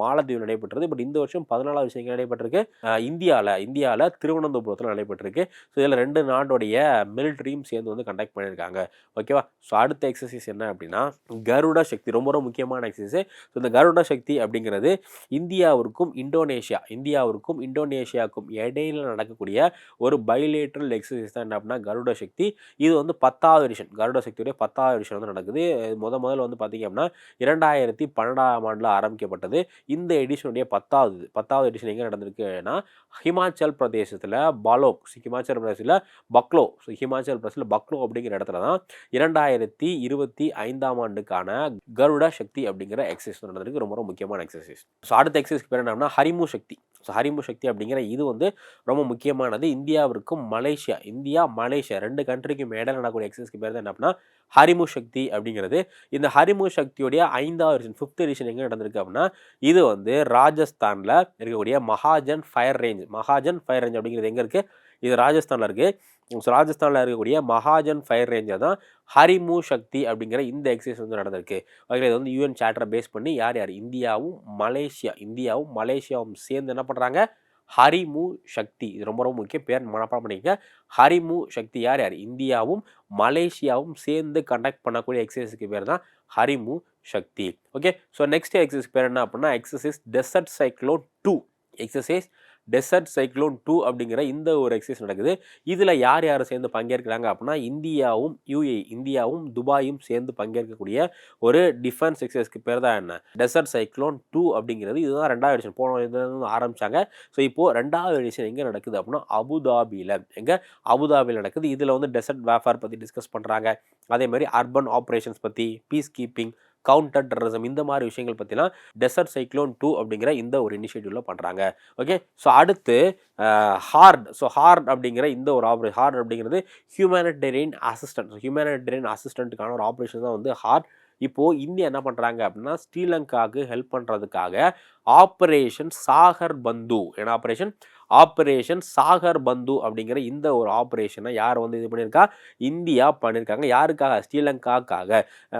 மாலத்தீவு நடைபெற்றது. பட் இந்த வருஷம் பதினாலாவது விஷயங்கள் நடைபெற்றிருக்கு? இந்தியாவில் இந்தியாவில் திருவனந்தபுரத்தில் நடைபெற்றிருக்கு. ஸோ இதில் ரெண்டு நாட்டுடைய மிலிட்ரியும் சேர்ந்து வந்து கண்டக்ட் பண்ணியிருக்காங்க. ஓகேவா ஸோ அடுத்த எக்ஸசைஸ் என்ன அப்படின்னா கருட சக்தி. ரொம்ப ரொம்ப முக்கியமான எக்ஸசைஸ் ஸோ இந்த கருட சக்தி அப்படிங்கிறது இந்தியாவிற்கும் இந்தோனேஷியா இந்தியாவிற்கும் இந்தோனேஷியாவுக்கும் இடையில நடக்கக்கூடிய ஒரு பைலேட்ரல் எக்ஸசைஸ் தான் என்ன அப்படின்னா கருட சக்தி. இது வந்து பத்தாவது எடிஷன் கருட சக்தியுடைய பத்தாவது எடிஷன் வந்து நடக்குது. முத முதல்ல வந்து பார்த்தீங்க அப்படின்னா இரண்டாயிரத்தி பன்னெண்டாம் ஆண்டில் ஆரம்பிக்கப்பட்டது. இந்த எடிஷனுடைய பத்தாவது பத்தாவது எடிஷன் எங்கே நடந்திருக்குன்னா ஹிமாச்சல் பிரதேசத்தில் பாலோக் ஹிமாச்சல் பிரதேசத்தில் பக்லோ. ஸோ ஹிமாச்சல் பிரதேசத்தில் பக்லோ அப்படிங்கிற இடத்துல தான் இரண்டாயிரத்தி இருபத்தி ஐந்தாம் ஆண்டுக்கான கருட சக்தி அப்படிங்கிற எக்ஸசைஸ் நடந்திருக்கு. ரொம்ப ரொம்ப முக்கியமான எக்ஸசைஸ் ஸோ அடுத்த எக்ஸசைஸ் பேர் என்ன ஹரிமு சக்தி. ஸோ ஹரிமு சக்தி அப்படிங்கிற இது வந்து ரொம்ப முக்கியமானது. இந்தியாவிற்கும் மலேசியா இந்தியா மலேசியா ரெண்டு கண்ட்ரிக்கும் இடையில நடக்கூடிய எக்ஸசைஸ்க்கு பேர் என்ன அப்படின்னா ஹரிமு சக்தி அப்படிங்கிறது. இந்த ஹரிமு சக்தியுடைய ஐந்தாவது ரிஷன் ஃபிஃப்த் ரிஷன் எங்கே நடந்திருக்கு அப்படின்னா இது வந்து ராஜஸ்தானில் இருக்கக்கூடிய Mahajan fire range Mahajan fire range அப்படிங்கிறது எங்கே இருக்குது இது ராஜஸ்தானில் இருக்குது ஸோ ராஜஸ்தானில் இருக்கக்கூடிய மகாஜன் ஃபயர் ரேஞ்சர் தான் ஹரிமு சக்தி அப்படிங்கிற இந்த எக்ஸசைஸ் வந்து நடந்திருக்கு. ஓகே இது வந்து யூஎன் சார்ட்டரை பேஸ் பண்ணி யார் யார்? இந்தியாவும் மலேசியா இந்தியாவும் மலேசியாவும் சேர்ந்து என்ன பண்ணுறாங்க ஹரிமு சக்தி. இது ரொம்ப ரொம்ப முக்கிய பேர் மனப்பாடம் பண்ணிக்க ஹரிமு சக்தி யார் யார்? இந்தியாவும் மலேசியாவும் சேர்ந்து கண்டக்ட் பண்ணக்கூடிய எக்ஸசைஸுக்கு பேர் தான் Harimau Shakti. Okay so next exercise பேர் என்ன அப்படின்னா exercise desert cyclone two exercise desert cyclone two அப்படிங்கிற இந்த ஒரு எக்ஸசைஸ் நடக்குது. இதில் யார் யார் சேர்ந்து பங்கேற்கிறாங்க அப்படின்னா இந்தியாவும் யூஏ இந்தியாவும் துபாயும் சேர்ந்து பங்கேற்கக்கூடிய ஒரு டிஃபென்ஸ் எக்ஸசைஸ்க்கு பேர் தான் என்ன? டெசர்ட் சைக்ளோன் டூ அப்படிங்கிறது இதுதான் ரெண்டாவது எடிஷன் போன இது ஆரம்பித்தாங்க ஸோ இப்போது ரெண்டாவது எடிஷன் எங்கே நடக்குது அப்படின்னா அபுதாபியில். எங்கே? அபுதாபியில் நடக்குது. இதில் வந்து டெசர்ட் வேஃபார் பற்றி டிஸ்கஸ் பண்ணுறாங்க அதே மாதிரி அர்பன் ஆப்ரேஷன்ஸ் பற்றி பீஸ் கீப்பிங் கவுண்டர் டெரரிசம் இந்த மாதிரி விஷயங்கள் பற்றிலாம் டெசர்ட் சைக்ளோன் டூ அப்படிங்கிற இந்த ஒரு இனிஷியேட்டிவில் பண்ணுறாங்க ஓகே ஸோ அடுத்து ஹார்ட் ஸோ ஹார்ட் அப்படிங்கிற இந்த ஒரு ஆப்ரே ஹார்ட் அப்படிங்கிறது ஹியூமனிடேரியன் அசிஸ்டன்ட் ஹியூமனிடேரியன் அசிஸ்டண்ட்டுக்கான ஒரு ஆப்ரேஷன் தான் வந்து ஹார்ட் இப்போது இந்தியா என்ன பண்ணுறாங்க அப்படின்னா ஸ்ரீலங்காவுக்கு ஹெல்ப் பண்ணுறதுக்காக ஆப்ரேஷன் சாகர் பந்து. என்ன ஆப்ரேஷன் ஆப்ரேஷன் சாகர் பந்து அப்படிங்கிற இந்த ஒரு ஆப்ரேஷனை யார் வந்து இது பண்ணியிருக்கா? இந்தியா பண்ணியிருக்காங்க. யாருக்காக? ஸ்ரீலங்காக்காக.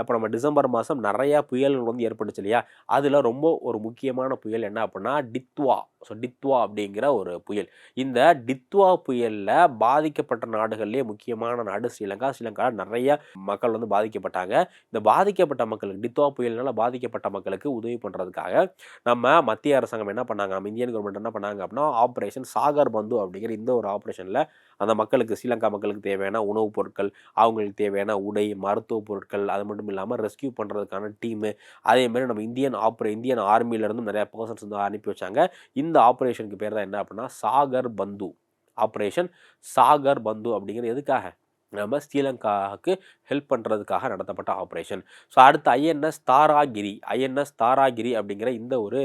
இப்போ நம்ம டிசம்பர் மாதம் நிறையா புயல்கள் வந்து ஏற்பட்டுச்சு இல்லையா? அதில் ரொம்ப ஒரு முக்கியமான புயல் என்ன அப்படின்னா டித்வா. ஸோ டித்வா அப்படிங்கிற ஒரு புயல். இந்த டித்வா புயலில் பாதிக்கப்பட்ட நாடுகள்லேயே முக்கியமான நாடு ஸ்ரீலங்கா. ஸ்ரீலங்காவில் நிறைய மக்கள் வந்து பாதிக்கப்பட்டாங்க. இந்த பாதிக்கப்பட்ட மக்களுக்கு டித்வா புயல்னால பாதிக்கப்பட்ட மக்களுக்கு உதவி பண்ணுறதுக்காக நம்ம மத்திய அரசாங்கம் என்ன பண்ணாங்க? நம்ம இந்தியன் கவர்மெண்ட் என்ன பண்ணாங்க அப்படின்னா ஆப்ரேஷன் சாகர் பந்து அப்படிங்கிற இந்த ஒரு ஆப்ரேஷனில் அந்த மக்களுக்கு ஸ்ரீலங்கா மக்களுக்கு தேவையான உணவுப் பொருட்கள் அவங்களுக்கு தேவையான உடை மருத்துவ பொருட்கள் அது மட்டும் இல்லாமல் ரெஸ்கியூ பண்ணுறதுக்கான டீமு அதேமாதிரி நம்ம இந்தியன் ஆப்ரே இந்தியன் ஆர்மியிலேருந்து நிறையா பர்சன்ஸ் வந்து அனுப்பி வச்சாங்க. இந்த ஆப்ரேஷனுக்கு பேர் தான் என்ன அப்படின்னா சாகர் பந்து ஆப்ரேஷன் சாகர் பந்து அப்படிங்கிறது எதுக்காக? நம்ம ஸ்ரீலங்காவுக்கு ஹெல்ப் பண்ணுறதுக்காக நடத்தப்பட்ட ஆப்ரேஷன் ஸோ அடுத்து ஐஎன்எஸ் தாராகிரி ஐஎன்எஸ் தாராகிரி அப்படிங்கிற இந்த ஒரு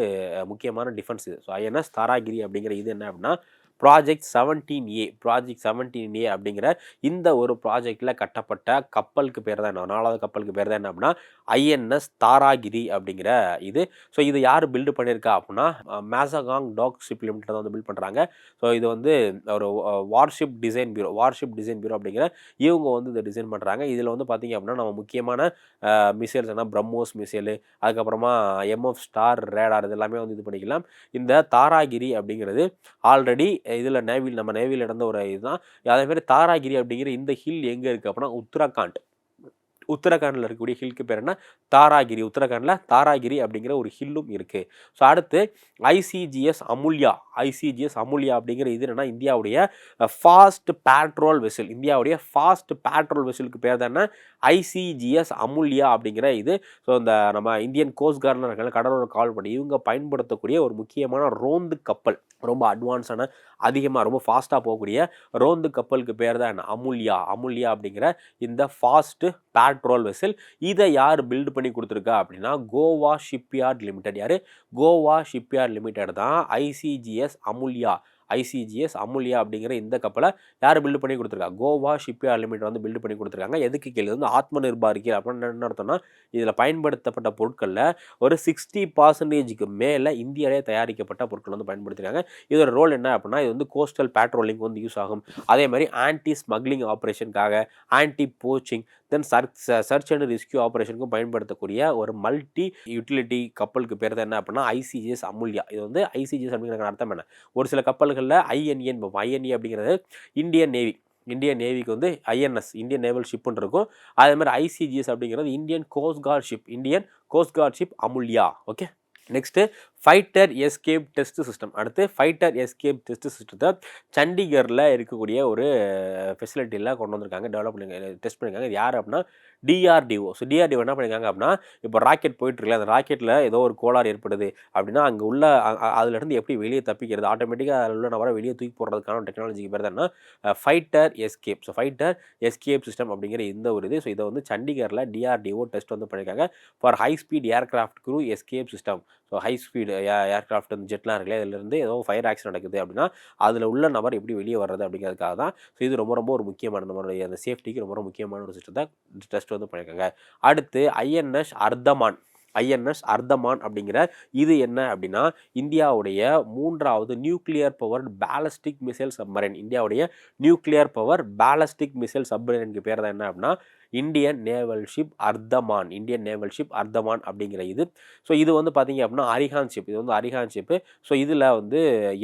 முக்கியமான டிஃபென்ஸ் இது. ஸோ ஐஎன்எஸ் தாராகிரி அப்படிங்கிற இது என்ன அப்படின்னா project seventeen A project seventeen A அப்படிங்கிற இந்த ஒரு ப்ராஜெக்டில் கட்டப்பட்ட கப்பலுக்கு பேர் தான் என்ன? நாலாவது கப்பலுக்கு பேர் தான் என்ன அப்படின்னா ஐஎன்எஸ் தாராகிரி அப்படிங்கிற இது. ஸோ இது யார் பில்டு பண்ணியிருக்கா அப்படின்னா மேசகாங் டாக் ஷிப் லிமிடெட் தான் வந்து பில்ட் பண்ணுறாங்க ஸோ இது வந்து ஒரு warship design bureau warship design bureau அப்படிங்கிற இவங்க வந்து இதை டிசைன் பண்ணுறாங்க இதில் வந்து பார்த்திங்க அப்படின்னா நம்ம முக்கியமான மிசைல்ஸ் என்ன? பிரம்மோஸ் மிசைலு அதுக்கப்புறமா எம்எஃப் ஸ்டார் ரேடார் இது எல்லாமே வந்து இது பண்ணிக்கலாம். இந்த தாராகிரி அப்படிங்கிறது ஆல்ரெடி இதில் நேவியில் நம்ம நேவியில் நடந்த ஒரு இதுதான். அதே மாதிரி தாராகிரி அப்படிங்கிற இந்த ஹில் எங்கே இருக்குது அப்படின்னா உத்தரகாண்ட். உத்தரகாண்டில் இருக்கக்கூடிய ஹில்க்கு பேர் என்ன? தாராகிரி. உத்தரகாண்டில் தாராகிரி அப்படிங்கிற ஒரு ஹில்லும் இருக்குது ஸோ அடுத்து ஐசிஜிஎஸ் அமுல்யா. ஐசிஜிஎஸ் அமுல்யா அப்படிங்கிற இது என்னென்னா இந்தியாவுடைய ஃபாஸ்ட் பேட்ரோல் வெசில் இந்தியாவுடைய ஃபாஸ்ட் பேட்ரோல் வெசிலுக்கு பேர் தான் என்ன? ஐசிஜிஎஸ் அமுல்யா அப்படிங்கிற இது. ஸோ இந்த நம்ம இந்தியன் கோஸ்ட் கார்டில் கடலோர கால் பண்ணி இவங்க பயன்படுத்தக்கூடிய ஒரு முக்கியமான ரோந்து கப்பல். ரொம்ப அட்வான்ஸான அதிகமாக ரொம்ப ஃபாஸ்ட்டாக போகக்கூடிய ரோந்து கப்பலுக்கு பேர் தான் என்ன? அமுல்யா. அமுல்யா அப்படிங்கிற இந்த ஃபாஸ்ட்டு பேட்ரோல் வெசில் இதை யார் பில்டு பண்ணி கொடுத்துருக்கா அப்படின்னா கோவா ஷிப்யார்ட் லிமிடெட் யார்? கோவா ஷிப்யார்ட் லிமிடெட் தான் ஐசிஜிஎஸ் அமுல்யா. ஐசிஜிஎஸ் அமுல்யா அப்படிங்கிற இந்த கப்பலை யார் பில்டு பண்ணி கொடுத்துருக்கா? கோவா ஷிப்யார்ட் லிமிட் வந்து பில்டு பண்ணி கொடுத்துருக்காங்க. எதுக்கு கீழே? வந்து ஆத்ம நிர்பாரிக்கை அப்படின்னு என்ன அர்த்தம்னா இதில் பயன்படுத்தப்பட்ட பொருட்களில் ஒரு சிக்ஸ்டி பர்சன்டேஜுக்கு மேலே இந்தியாவிலே தயாரிக்கப்பட்ட பொருட்கள் வந்து பயன்படுத்திருக்காங்க. இதோட ரோல் என்ன அப்படின்னா இது வந்து கோஸ்டல் பேட்ரோலிங் வந்து யூஸ் ஆகும். அதே மாதிரி anti smuggling ஆப்ரேஷனுக்காக anti poaching then search search and rescue ஆப்ரேஷனுக்கும் பயன்படுத்தக்கூடிய ஒரு மல்டி யூட்டிலிட்டி கப்பலுக்கு பேர் தான் என்ன அப்படின்னா ஐசிஜிஎஸ் அமுல்யா. இது வந்து ஐசிஜிஎஸ் அப்படிங்கிற அர்த்தம் என்ன? ஒரு சில கப்பல்களில் ஐஎன்ஏன் ஐஎன்ஏ அப்படிங்கிறது இந்தியன் நேவி. இந்தியன் நேவிக்கு வந்து ஐஎன்எஸ் இந்தியன் நேவல் ஷிப்புன்னு இருக்கும். அதே மாதிரி ஐசிஜிஎஸ் அப்படிங்கிறது Indian coast guard ship Indian coast guard ship Amulya. Okay? Next fighter escape test system அடுத்து ஃபைட்டர் எஸ்கேப் டெஸ்ட் சிஸ்டத்தை சண்டிகரில் இருக்கக்கூடிய ஒரு ஃபெசிலிட்டியில் கொண்டு வந்திருக்காங்க டெவலப் பண்ணி டெஸ்ட் பண்ணியிருக்காங்க இது யார் அப்படின்னா டிஆர்டிஓ ஸோ டிஆர்டிஓ என்ன பண்ணியிருக்காங்க அப்படின்னா இப்போ ராக்கெட் போயிட்டுருக்கல அந்த ராக்கெட்டில் ஏதோ ஒரு கோளாறு ஏற்படுது அப்படின்னா அங்கே உள்ள அதுலேருந்து எப்படி வெளியே தப்பிக்கிறது? ஆட்டோமேட்டிக்காக அதில் உள்ள நபரை வெளியே தூக்கி போடுறதுக்கான டெக்னாலஜிக்கு பேர் தான் fighter escape so fighter escape system அப்படிங்கிற இந்த ஒரு இது. ஸோ இதை வந்து சண்டிகரில் டிஆர்டிஓ டெஸ்ட் வந்து பண்ணியிருக்காங்க for high speed aircraft crew escape system so high speed aircraft வந்து ஜெட்லாம் இருக்குல்ல இதிலிருந்து ஏதோ ஃபயர் ஆக்சிடென்ட் நடக்குது அப்படின்னா அதில் உள்ள நபர் எப்படி வெளியே வர்றது அப்படிங்கிறதுக்காக தான் ஸோ இது ரொம்ப ரொம்ப ஒரு முக்கியமான நம்மளுடைய அந்த சேஃப்டிக்கு ரொம்ப ரொம்ப முக்கியமான ஒரு சிஸ்டத்தை டெஸ்ட் வந்து பண்ணியிருக்காங்க. அடுத்து ஐஎன்எஸ் அர்தமான் ஐஎன்எஸ் அர்தமான் அப்படிங்கிற இது என்ன அப்படின்னா இந்தியாவுடைய மூன்றாவது nuclear power ballistic missile submarine இந்தியாவுடைய நியூக்ளியர் பவர் பேலஸ்டிக் மிசைல் சப்மரைனுக்கு பேர் தான் என்ன அப்படின்னா Indian naval ship Aridhaman Indian naval ship Aridhaman அப்படிங்கிற இது. ஸோ இது வந்து பார்த்தீங்க அப்படின்னா அரிஹான் ஷிப் இது வந்து அரிஹான் ஷிப்பு ஸோ இதில் வந்து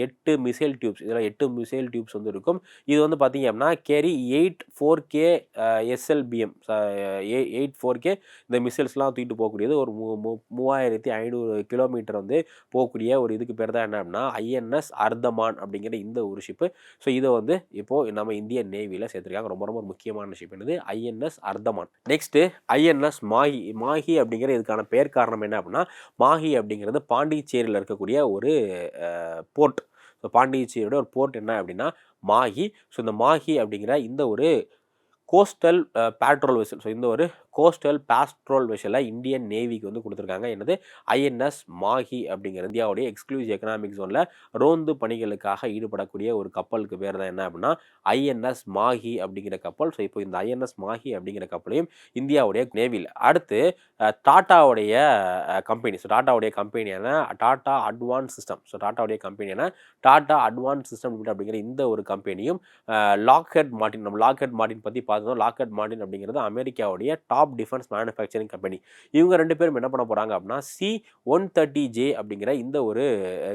எட்டு மிசைல் டியூப்ஸ் இதில் எட்டு மிசைல் டியூப்ஸ் வந்து இருக்கும். இது வந்து பார்த்தீங்க அப்படின்னா carry eight four K SLBM eight four K இந்த மிசைல்ஸ்லாம் தூக்கிட்டு போகக்கூடியது. ஒரு மூ மூவாயிரத்தி ஐநூறு கிலோமீட்டர் வந்து போகக்கூடிய ஒரு இதுக்கு பேர் தான் என்ன அப்படின்னா ஐஎன்எஸ் அர்தமான் அப்படிங்கிற இந்த ஒரு ஷிப்பு ஸோ இதை வந்து இப்போது நம்ம இந்தியன் நேவியில் சேர்த்துருக்காங்க. ரொம்ப ரொம்ப முக்கியமான ஷிப் என்னது? ஐஎன்எஸ் அர்தமான் நெக்ஸ்ட்டு ஐஎன்எஸ் மாஹி மாஹி அப்படிங்கிற இதுக்கான பேர் காரணம் என்ன அப்படின்னா மாஹி அப்படிங்கிறது பாண்டிச்சேரியில் இருக்கக்கூடிய ஒரு போர்ட் ஸோ பாண்டிச்சேரியோட ஒரு போர்ட் என்ன அப்படின்னா மாஹி ஸோ இந்த மாஹி அப்படிங்கிற இந்த ஒரு கோஸ்டல் பேட்ரோல் வெசல் ஸோ இந்த ஒரு கோஸ்டல் பாஸ்ட்ரோல் வெஷலை இந்தியன் நேவிக்கு வந்து கொடுத்துருக்காங்க. என்னது? ஐஎன்எஸ் மாஹி அப்படிங்கிற இந்தியாவுடைய எக்ஸ்க்ளூசிவ் எக்கனாமிக் ஜோனில் ரோந்து பணிகளுக்காக ஈடுபடக்கூடிய ஒரு கப்பலுக்கு பேர் தான் என்ன அப்படின்னா ஐஎன்எஸ் மாஹி அப்படிங்கிற கப்பல். ஸோ இப்போ இந்த ஐஎன்எஸ் மாஹி அப்படிங்கிற கப்பலையும் இந்தியாவுடைய நேவியில். அடுத்து டாட்டாவுடைய கம்பெனி ஸோ டாட்டாவுடைய கம்பெனியான டாட்டா அட்வான்ஸ் சிஸ்டம். ஸோ டாட்டாவுடைய கம்பெனியான டாட்டா அட்வான்ஸ் சிஸ்டம் அப்படிங்கிற இந்த ஒரு கம்பெனியும் லாக்ஹெட் மார்டின் நம்ம லாக்ஹெட் மார்டின் பற்றி பார்த்தோம். லாக்ஹெட் மார்டின் அப்படிங்கிறது அமெரிக்காவுடைய டாப் டிஃபென்ஸ் மேனுஃபேக்சரிங் கம்பெனி இவங்க ரெண்டு பேரும் என்ன பண்ண போகிறாங்க அப்படின்னா சி ஒன் தேர்ட்டி ஜே அப்படிங்கிற இந்த ஒரு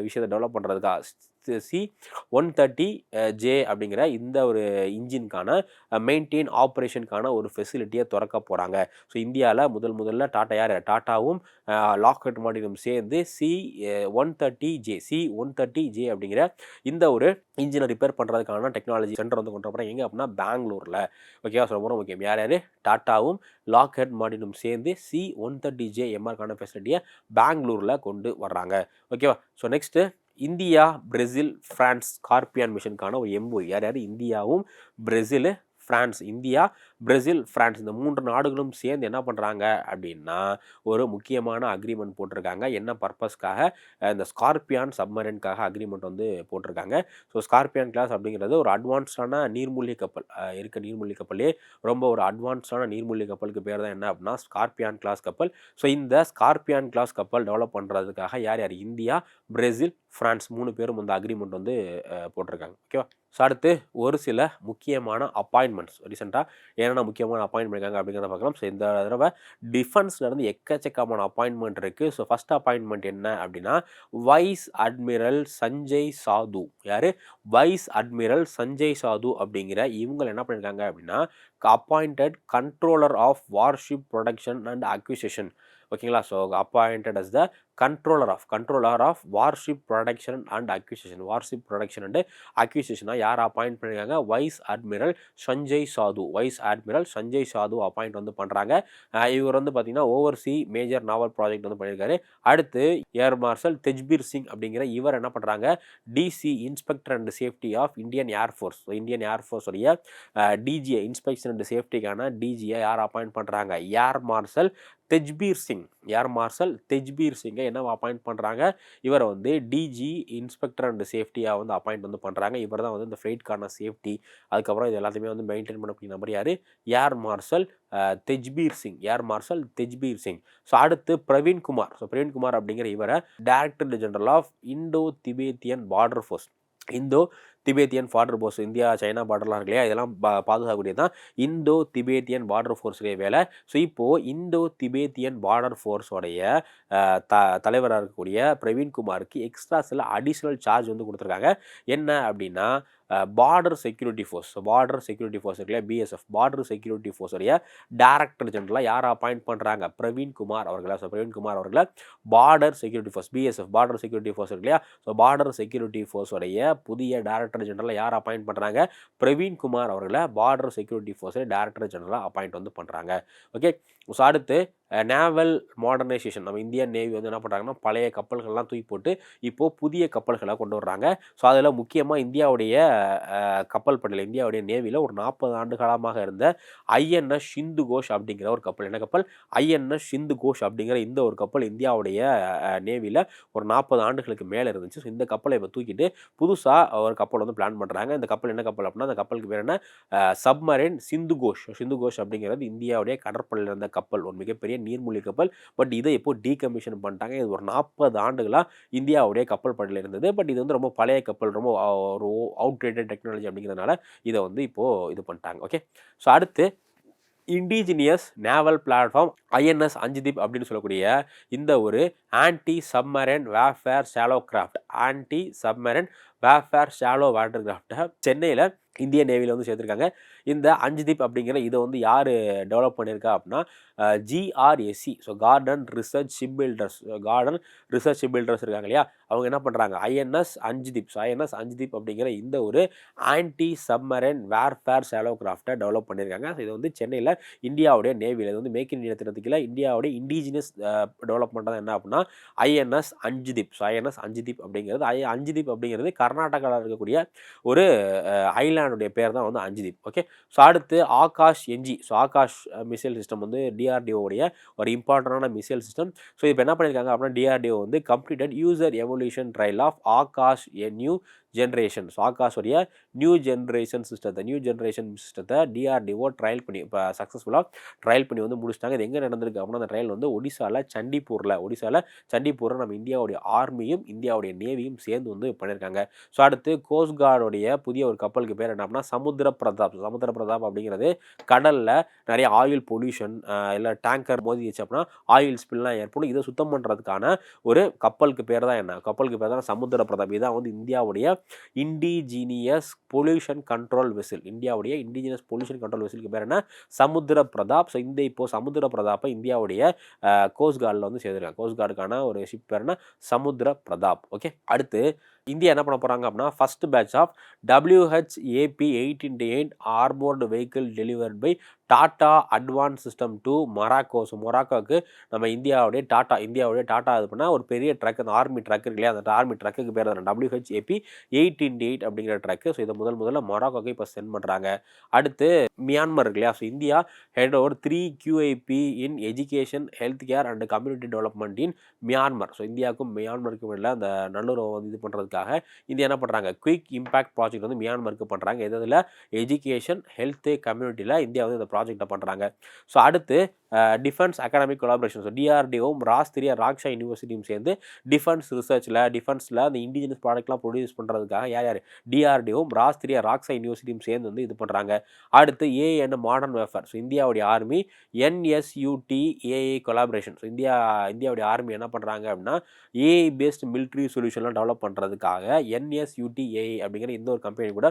விஷயத்தை டெவலப் பண்ணுறதுக்காக சி ஒன் தேர்ட்டி ஜே அப்படிங்கிற இந்த ஒரு இன்ஜினுக்கான மெயின்டைன் ஆப்ரேஷனுக்கான ஒரு ஃபெசிலிட்டியை திறக்க போகிறாங்க ஸோ இந்தியாவில் முதல் முதல்ல டாட்டா யார்? டாட்டாவும் லாக்கெட் மாடினும் சேர்ந்து C one thirty J C one thirty J அப்படிங்கிற இந்த ஒரு இன்ஜினை ரிப்பேர் பண்ணுறதுக்கான டெக்னாலஜி சென்டர் வந்து கொண்டு போகிறோம் எங்கே அப்படின்னா பெங்களூரில். ஓகேவா சொல்ல போகிறோம் ஓகே யார் யார்? டாட்டாவும் லாக்ஹெட் மாடினும் சேர்ந்து சி ஒன் தேர்ட்டி ஜே எம்ஆர்க்கான ஃபெசிலிட்டியை பெங்களூரில் கொண்டு வர்றாங்க. ஓகேவா so next India Brazil France Scorpion மிஷனுக்கான ஒரு எம்ஓ யார் யார்? இந்தியாவும் பிரேசிலு ஃப்ரான்ஸ் இந்தியா பிரேசில் ஃப்ரான்ஸ் இந்த மூன்று நாடுகளும் சேர்ந்து என்ன பண்ணுறாங்க அப்படின்னா ஒரு முக்கியமான அக்ரிமெண்ட் போட்டிருக்காங்க. என்ன பர்பஸ்க்காக இந்த ஸ்கார்பியான் சப்மரனுக்காக அக்ரிமெண்ட் வந்து போட்டிருக்காங்க. ஸோ ஸ்கார்பியான் கிளாஸ் அப்படிங்கிறது ஒரு அட்வான்ஸ்டான நீர்மூழ்கி கப்பல். இருக்க நீர்மூழ்கி கப்பலே ரொம்ப ஒரு அட்வான்ஸ்டான நீர்மூழ்கி கப்பலுக்கு பேர் தான் என்ன அப்படின்னா ஸ்கார்பியான் கிளாஸ் கப்பல். ஸோ இந்த ஸ்கார்பியான் கிளாஸ் கப்பல் டெவலப் பண்ணுறதுக்காக யார் யார்? இந்தியா பிரேசில் ஃப்ரான்ஸ் மூணு பேரும் வந்து அக்ரிமெண்ட் வந்து போட்டிருக்காங்க. ஓகேவா ஸோ அடுத்து ஒரு சில முக்கியமான அப்பாயின்மெண்ட்ஸ் ரீசெண்டாக என்னென்ன முக்கியமான அப்பாயின்மெண்ட் இருக்காங்க அப்படிங்கிறத பார்க்கலாம். ஸோ இந்த தடவை டிஃபென்ஸ்லேருந்து எக்கச்சக்கமான அப்பாயின்மெண்ட் இருக்குது ஸோ ஃபஸ்ட் அப்பாயின்மெண்ட் என்ன அப்படின்னா வைஸ் அட்மிரல் சஞ்சய் சாது. யார்? வைஸ் அட்மிரல் சஞ்சய் சாது அப்படிங்கிற இவங்க என்ன பண்ணியிருக்காங்க அப்படின்னா appointed controller of warship production and acquisition ஓகேங்களா? So appointed as the controller of controller of warship production and acquisition warship production and அக்யூசேஷனாக யார் அப்பாயிண்ட் பண்ணியிருக்காங்க வைஸ் அட்மிரல் சஞ்சய் சாது வைஸ் அட்மிரல் சஞ்சய் சாது அப்பாயிண்ட் வந்து பண்ணுறாங்க இவர் வந்து பார்த்தீங்கன்னா ஓவர்சி மேஜர் நாவல் ப்ராஜெக்ட் வந்து பண்ணியிருக்காரு அடுத்து ஏர் மார்ஷல் தெஜ்பீர் சிங் அப்படிங்கிற இவர் என்ன பண்ணுறாங்க DC inspector and safety of Indian air force Indian ஏர்ஃபோர்ஸுடைய டிஜியை இன்ஸ்பெக்ஷன் அண்ட் சேஃப்டிக்கான டிஜியை யார் அப்பாயிண்ட் பண்ணுறாங்க air marshal Tejbir Singh. Air marshal? Tejbir சிங்கை என்ன அப்பாயிண்ட் பண்ணுறாங்க இவரை வந்து டிஜி இன்ஸ்பெக்டர் அண்ட் சேஃப்டியாக வந்து அப்பாயிண்ட் வந்து பண்ணுறாங்க இவர் தான் வந்து இந்த ஃப்ளைட்கான சேஃப்டி அதுக்கப்புறம் இது எல்லாத்தையுமே வந்து மெயின்டைன் பண்ணக்கூடிய நம்பர் யார்? Air marshal? Tejbir Singh. Air marshal? Tejbir Singh. So அடுத்து பிரவீன் குமார். ஸோ பிரவீன் குமார் அப்படிங்கிற இவரை director general of Indo Tibetan border force Indo Tibetan border force India China பார்டர்லாம் இருக்கு இல்லையா? இதெல்லாம் பா பாதுகாக்கக்கூடியது தான் இந்தோ திபேத்தியன் பார்டர் ஃபோர்ஸுடைய வேலை. ஸோ இப்போது இந்தோ திபேத்தியன் பார்டர் ஃபோர்ஸோடைய த தலைவராக இருக்கக்கூடிய பிரவீன்குமாருக்கு எக்ஸ்ட்ரா சில அடிஷ்னல் சார்ஜ் வந்து கொடுத்துருக்காங்க. என்ன அப்படின்னா border security force border security force இருக்குல்ல பிஎஸ்எஃப் பார்டர் செக்யூரிட்டி ஃபோர்ஸுடைய டேரக்டர் ஜெனரலாக யார் அப்பாயிண்ட் பண்ணுறாங்க பிரவீன்குமார் அவர்களை. ஸோ பிரவீன்குமார் அவர்களை border security force BSF border security force இருக்கு இல்லையா? ஸோ பார்டர் செக்யூரிட்டி ஃபோர்ஸுடைய புதிய டேரக்டர் ஜெனரலாக யார் அப்பாயிண்ட் பண்ணுறாங்க பிரவீன் குமார் அவர்களை பார்டர் செக்யூரிட்டி ஃபோர்ஸில் டேரக்டர் ஜெனரலாக அப்பாயிண்ட் வந்து பண்ணுறாங்க ஓகே ஸோ அடுத்து நேவல் மாடர்னைசேஷன் நம்ம இந்தியன் நேவி வந்து என்ன பண்ணுறாங்கன்னா பழைய கப்பல்கள்லாம் தூக்கி போட்டு இப்போது புதிய கப்பல்களை கொண்டு வர்றாங்க. ஸோ அதில் முக்கியமாக இந்தியாவுடைய கப்பல் படையில் இந்தியாவுடைய நேவியில் ஒரு நாற்பது ஆண்டு காலமாக இருந்த ஐஎன்எஸ் சிந்து கோஷ் அப்படிங்கிற ஒரு கப்பல். என்ன கப்பல்? ஐஎன்எஸ் சிந்து கோஷ் அப்படிங்கிற இந்த ஒரு கப்பல் இந்தியாவுடைய நேவியில் ஒரு நாற்பது ஆண்டுகளுக்கு மேலே இருந்துச்சு. ஸோ இந்த கப்பலை இப்போ தூக்கிட்டு புதுசாக ஒரு கப்பல் வந்து பிளான் பண்ணுறாங்க இந்த கப்பல் என்ன கப்பல் அப்படின்னா அந்த கப்பலுக்கு பேர் என்ன? சப்மரைன் சிந்து கோஷ் சிந்து கோஷ் அப்படிங்கிறது இந்தியாவுடைய கடற்படையில் இருந்த கப்பல் ஒரு மிகப்பெரிய நீர்மூழ்கி கப்பல். பட் இதை இப்போ டீகமிஷன் பண்ணிட்டாங்க இது ஒரு நாற்பது ஆண்டுகளாக இந்தியாவுடைய கப்பல் படையில் இருந்தது. பட் இது வந்து ரொம்ப பழைய கப்பல் ரொம்ப ஒரு அவுட்ரேட்டட் டெக்னாலஜி அப்படிங்கிறதுனால இதை வந்து இப்போது இது பண்ணிட்டாங்க. ஓகே? ஸோ அடுத்து indigenous naval platform INS Anjadip அப்படின்னு சொல்லக்கூடிய இந்த ஒரு anti submarine warfare shallow craft anti submarine warfare shallow water கிராஃப்டை சென்னையில் இந்திய நேவியில் வந்து சேர்த்துருக்காங்க. இந்த அஞ்சுதீப் அப்படிங்கிற இதை வந்து யார் டெவலப் பண்ணியிருக்கா அப்படின்னா GRSC so garden research ship builders garden research ship builders இருக்காங்க இல்லையா? அவங்க என்ன பண்ணுறாங்க INS Anjadip so INS Anjadip அப்படிங்கிற இந்த ஒரு ஆன்டி சப்மரைன் வேர்ஃபேர் சேலோ கிராஃப்டை டெவலப் பண்ணியிருக்காங்க. ஸோ இது வந்து சென்னையில் இந்தியாவுடைய நேவியில் இது வந்து மேக் இன் இந்தியா திட்டத்துக்குள்ள இந்தியாவுடைய இண்டிஜினியஸ் டெவலப்மெண்ட் தான் என்ன அப்படின்னா INS Anjadip so INS Anjadip அப்படிங்கிறது ஐ அஞ்சுதீப் அப்படிங்கிறது கர்நாடகாவில் இருக்கக்கூடிய ஒரு ஐலாண்ட் ஐலாண்டுடைய பேர் தான் வந்து அஞ்சுதீப். ஓகே ஸோ அடுத்து Akash NG. So Akash missile system வந்து டிஆர்டிஓடைய ஒரு இம்பார்ட்டண்டான மிசைல் சிஸ்டம் ஸோ இப்போ என்ன பண்ணியிருக்காங்க அப்படின்னா டிஆர்டிஓ வந்து completed user evaluation trial of Akash NU new generation so ஆகாஷோடைய நியூ ஜென்ரேஷன் சிஸ்டத்தை நியூ ஜென்ரேஷன் சிஸ்டத்தை டிஆர்டிஓ ட்ரையல் பண்ணி இப்போ சக்ஸஸ்ஃபுல்லாக ட்ரையல் பண்ணி வந்து முடிச்சிட்டாங்க. இது எங்கே நடந்திருக்கு அப்படின்னா அந்த ட்ரையல் வந்து ஒடிசாவில் சண்டிப்பூரில் ஒடிசாவில் சண்டிப்பூரில் நம்ம இந்தியாவுடைய ஆர்மியும் இந்தியாவுடைய நேவியும் சேர்ந்து வந்து பண்ணியிருக்காங்க ஸோ அடுத்து கோஸ்ட்கார்டுடைய புதிய ஒரு கப்பலுக்கு பேர் என்ன அப்படின்னா சமுத்திர பிரதாப். சமுத்திர பிரதாப் அப்படிங்கிறது கடலில் நிறைய ஆயில் பொல்யூஷன் இல்லை டேங்கர் மோதிச்சு அப்படின்னா ஆயில் ஸ்பில்லாம் ஏற்படும். இதை சுத்தம் பண்ணுறதுக்கான ஒரு கப்பலுக்கு பேர் தான் என்ன? கப்பலுக்கு பேர் தான் சமுத்திர பிரதாப். இதான் வந்து இந்தியாவுடைய இண்டிஜீனியஸ் பொல்யூஷன் கண்ட்ரோல் வெசில். இந்தியாவுடைய இண்டிஜினியஸ் பொல்யூஷன் கண்ட்ரோல் வெசிலுக்கு பேர் என்ன? சமுத்திர பிரதாப். ஸோ இந்த இப்போ சமுத்திர பிரதாப்பை இந்தியாவுடைய கோஸ்ட் கார்டில் வந்து சேர்த்துருக்காங்க. கோஸ்ட் கார்டுக்கான ஒரு ஷிப் பேர் என்ன? சமுத்திர பிரதாப். ஓகே அடுத்து இந்தியா என்ன பண்ண போகிறாங்க அப்படின்னா first batch of WH AP eight into eight armoured vehicle delivered by Tata advance system to Morocco so மொராக்கோவுக்கு நம்ம இந்தியாவுடைய டாட்டா இந்தியாவுடைய டாட்டா இது பண்ணால் ஒரு பெரிய ட்ரக் அந்த ஆர்மி ட்ரக் இருக்கு இல்லையா? அந்த ஆர்மி ட்ரக்குக்கு பேர் தான் WH AP eight into eight அப்படிங்கிற ட்ரக்கு ஸோ இதை முதல் முதல்ல மொராக்கோக்கு இப்போ சென்ட் பண்ணுறாங்க அடுத்து மியான்மர் இருக்கு இல்லையா? So India head over three QIP in education health care and community development in Myanmar so இந்தியாவுக்கும் மியான்மருக்கும் இல்லை அந்த நல்லுறவை வந்து இது பண்ணுறதுக்கு பண்ணுறதுக்காக இந்தியா என்ன பண்ணுறாங்க குயிக் இம்பாக்ட் ப்ராஜெக்ட் வந்து மியான்மருக்கு பண்ணுறாங்க எதில்? எஜுகேஷன் ஹெல்த்து கம்யூனிட்டியில் இந்தியா வந்து இந்த ப்ராஜெக்டை பண்ணுறாங்க ஸோ அடுத்து டிஃபென்ஸ் அகாடமிக் கொலாபரேஷன் ஸோ டிஆர்டிஓவும் ராஸ்திரிய ராக்ஷா யூனிவர்சிட்டியும் சேர்ந்து டிஃபென்ஸ் ரிசர்ச்சில் டிஃபென்ஸில் அந்த இண்டிஜினஸ் ப்ராடக்ட்லாம் ப்ரொடியூஸ் பண்ணுறதுக்காக யார் யார்? டிஆர்டிஓவும் ராஸ்திரிய ராக்ஷா யூனிவர்சிட்டியும் சேர்ந்து வந்து இது பண்ணுறாங்க அடுத்து ஏஎன் மாடர்ன் வெஃபர் ஸோ இந்தியாவுடைய ஆர்மி என்எஸ்யூடி ஏஏ கொலாபரேஷன் ஸோ இந்தியா இந்தியாவுடைய ஆர்மி என்ன பண்ணுறாங்க அப்படின்னா ஏஐ பேஸ்ட் மிலிட்ரி சொல்யூஷன்லாம் டெவலப் பண்ணுறதுக்காக என்எஸ்யூடி ஏஐ அப்படிங்கிற இந்த ஒரு கம்பெனி கூட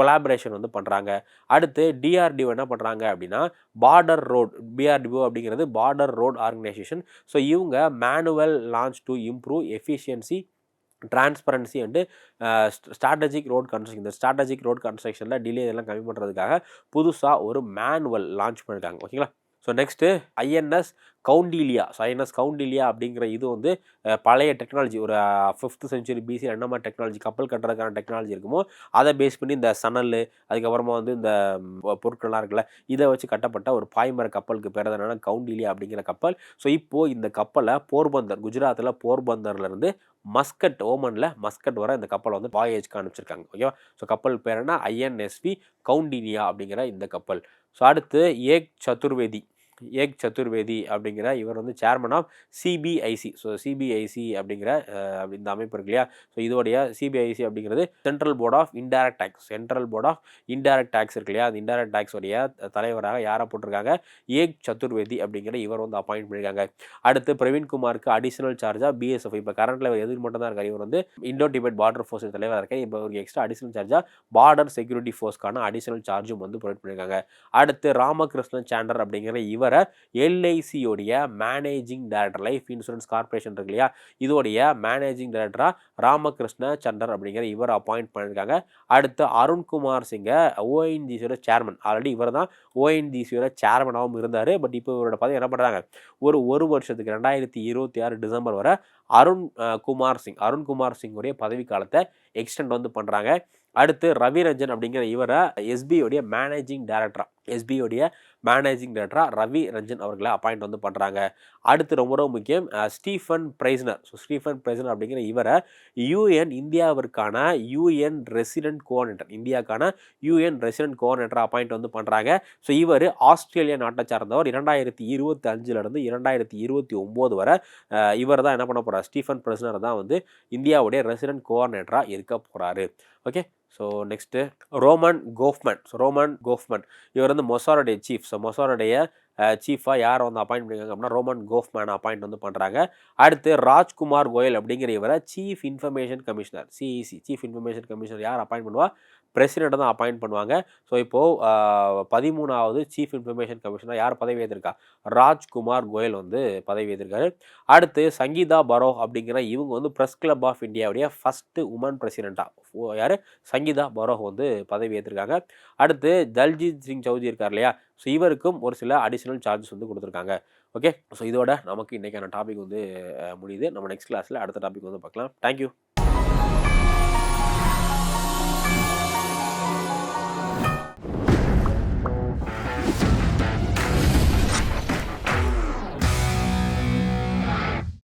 கொலாபரேஷன் வந்து பண்ணுறாங்க அடுத்து டிஆர்டிஓ என்ன பண்ணுறாங்க அப்படின்னா பார்டர் ரோட் பிஆர்டிஓ அப்படிங்கிறது பார்டர் ரோட் ஆர்கனைசேஷன் ஸோ இவங்க manual launch to improve efficiency transparency and strategic road construction இந்த ஸ்ட்ராட்டஜிக் ரோட் கன்ஸ்ட்ரக்ஷனில் டிலே இதெல்லாம் கம்மி பண்ணுறதுக்காக புதுசாக ஒரு மேனுவல் லான்ச் பண்ணியிருக்காங்க ஓகேங்களா? So next INS Kaundinya so INS Kaundinya அப்படிங்கிற இது வந்து பழைய டெக்னாலஜி ஒரு ஃபிஃப்த் செஞ்சுரி பிசி என்ன மாதிரி டெக்னாலஜி கப்பல் கட்டுறதுக்கான டெக்னாலஜி இருக்குமோ அதை பேஸ் பண்ணி இந்த சணல் அதுக்கப்புறமா வந்து இந்த பொருட்கள்லாம் இருக்குல்ல இதை வச்சு கட்டப்பட்ட ஒரு பாய்மர கப்பலுக்கு பேர் என்னென்னா கவுண்டிலியா அப்படிங்கிற கப்பல். ஸோ இப்போது இந்த கப்பலை போர்பந்தர் குஜராத்தில் போர்பந்தர்லேருந்து மஸ்கட் ஓமனில் மஸ்கட் வர இந்த கப்பலை வந்து வாயேஜ்க்கு அனுப்பிச்சிருக்காங்க. ஓகேவா? ஸோ கப்பல் பேர் என்ன? ஐஎன்எஸ்வி கவுண்டினியா அப்படிங்கிற இந்த கப்பல். ஸோ அடுத்து ஏக் சதுர்வேதி. ஏக் சதுர்வேதி அப்படிங்கிற இவர் வந்து chairman of CBIC so CBIC அப்படிங்கிற இந்த அமைப்பு இருக்கு இல்லையா? ஸோ இதோடைய சிபிஐசி அப்படிங்கிறது central board of indirect tax central board of indirect tax இருக்கு இல்லையா? அந்த இன்டைரக்ட் டேக்ஸோடைய தலைவராக யாரை போட்டிருக்காங்க? ஏக் சதுர்வேதி அப்படிங்கிற இவர் வந்து அப்பாயிண்ட் பண்ணியிருக்காங்க. அடுத்து பிரவீன்குமாருக்கு அடிஷனல் சார்ஜாக பிஎஸ்எஃப் இப்போ கரண்ட்ல எதிர் மட்டும் தான் இருக்கார். இவர் வந்து இண்டோ டிபெட் பார்டர் ஃபோர்ஸ் தலைவராக இருக்கார். இப்போ ஒரு எக்ஸ்ட்ரா அடிஷனல் சார்ஜாக பார்டர் செக்யூரிட்டி ஃபோர்ஸ்க்கான அடிஷனல் சார்ஜும் வந்து ப்ரொவைட் பண்ணியிருக்காங்க. அடுத்து ராமகிருஷ்ணன் சாண்டர் அப்படிங்கிற இவர் எல்ஐசியோடைய managing director life insurance corporation இருக்கு இல்லையா? இதோடைய மேனேஜிங் டைரக்டராக ராமகிருஷ்ண சந்தர் அப்படிங்கிற இவர் அப்பாயிண்ட் பண்ணியிருக்காங்க அடுத்து அருண்குமார் சிங்கை ஓஎன்ஜிசியோட சேர்மன் ஆல்ரெடி இவர் தான் ஓஎன்ஜிசியோட சேர்மனாகவும் இருந்தார். பட் இப்போ இவரோட பதவி என்ன பண்ணுறாங்க ஒரு ஒரு வருஷத்துக்கு ரெண்டாயிரத்தி இருபத்தி ஆறு டிசம்பர் வரை அருண் குமார் சிங் அருண்குமார் சிங்குடைய பதவிக்காலத்தை எக்ஸ்டெண்ட் வந்து பண்ணுறாங்க அடுத்து ரவிரஞ்சன் அப்படிங்கிற இவரை எஸ்பியோடைய மேனேஜிங் டைரக்டராக எஸ்பியோடைய மேனேஜிங் டைரக்டராக ரவி ரஞ்சன் அவர்களை அப்பாயிண்ட் வந்து பண்ணுறாங்க அடுத்து ரொம்ப ரொம்ப முக்கியம் Stefan Priesner. So Stefan Priesner அப்படிங்கிற இவரை யூஎன் இந்தியாவிற்கான யூஎன் ரெசிடென்ட் கோஆர்டினேட்டர் இந்தியாவுக்கான யூஎன் ரெசிடென்ட் கோஆர்டினேட்டர் அப்பாயிண்ட் வந்து பண்ணுறாங்க ஸோ இவர் ஆஸ்திரேலியா நாட்டை சார்ந்தவர். இரண்டாயிரத்தி இருபத்தி அஞ்சுலேருந்து இரண்டாயிரத்தி இருபத்தி ஒம்பது வரை இவர் தான் என்ன பண்ண போகிறார் ஸ்டீஃபன் பிரைஸ்னர் தான் வந்து இந்தியாவுடைய ரெசிடென்ட் கோஆர்டினேட்டராக இருக்க போகிறாரு okay? So next Roman Kofman so Roman Kofman இவர் வந்து மொசாரோடைய சீஃப் ஸோ மொசாரோடைய சீஃபாக யார் வந்து அப்பாயிண்ட் பண்ணியிருக்காங்க அப்படின்னா ரோமன் கோஃப்மேன் அப்பாயிண்ட் வந்து பண்ணுறாங்க அடுத்து ராஜ்குமார் கோயல் அப்படிங்கிற இவரை chief information commissioner CEC chief information commissioner யார் அப்பாயிண்ட் பண்ணுவா? பிரசிடெண்ட்டை தான் அப்பாயிண்ட் பண்ணுவாங்க. ஸோ இப்போது பதிமூணாவது சீஃப் இன்ஃபர்மேஷன் கமிஷனர் யார் பதவி ஏற்றிருக்கா ராஜ்குமார் கோயல் வந்து பதவி ஏற்றிருக்காரு அடுத்து சங்கீதா பரோ அப்படிங்கிற இவங்க வந்து ப்ரெஸ் கிளப் ஆஃப் இந்தியாவுடைய ஃபஸ்ட்டு உமன் பிரசிடெண்ட்டாக யார்? சங்கீதா பரோஹ் வந்து பதவி ஏற்றிருக்காங்க அடுத்து தல்ஜித் சிங் சௌத்ரி இருக்கார் இல்லையா? ஸோ இவருக்கும் ஒரு சில அடிஷ்னல் சார்ஜஸ் வந்து கொடுத்துருக்காங்க. ஓகே? ஸோ இதோட நமக்கு இன்றைக்கான டாபிக் வந்து முடியுது. நம்ம நெக்ஸ்ட் கிளாஸில் அடுத்த டாபிக் வந்து பார்க்கலாம். தேங்க்யூ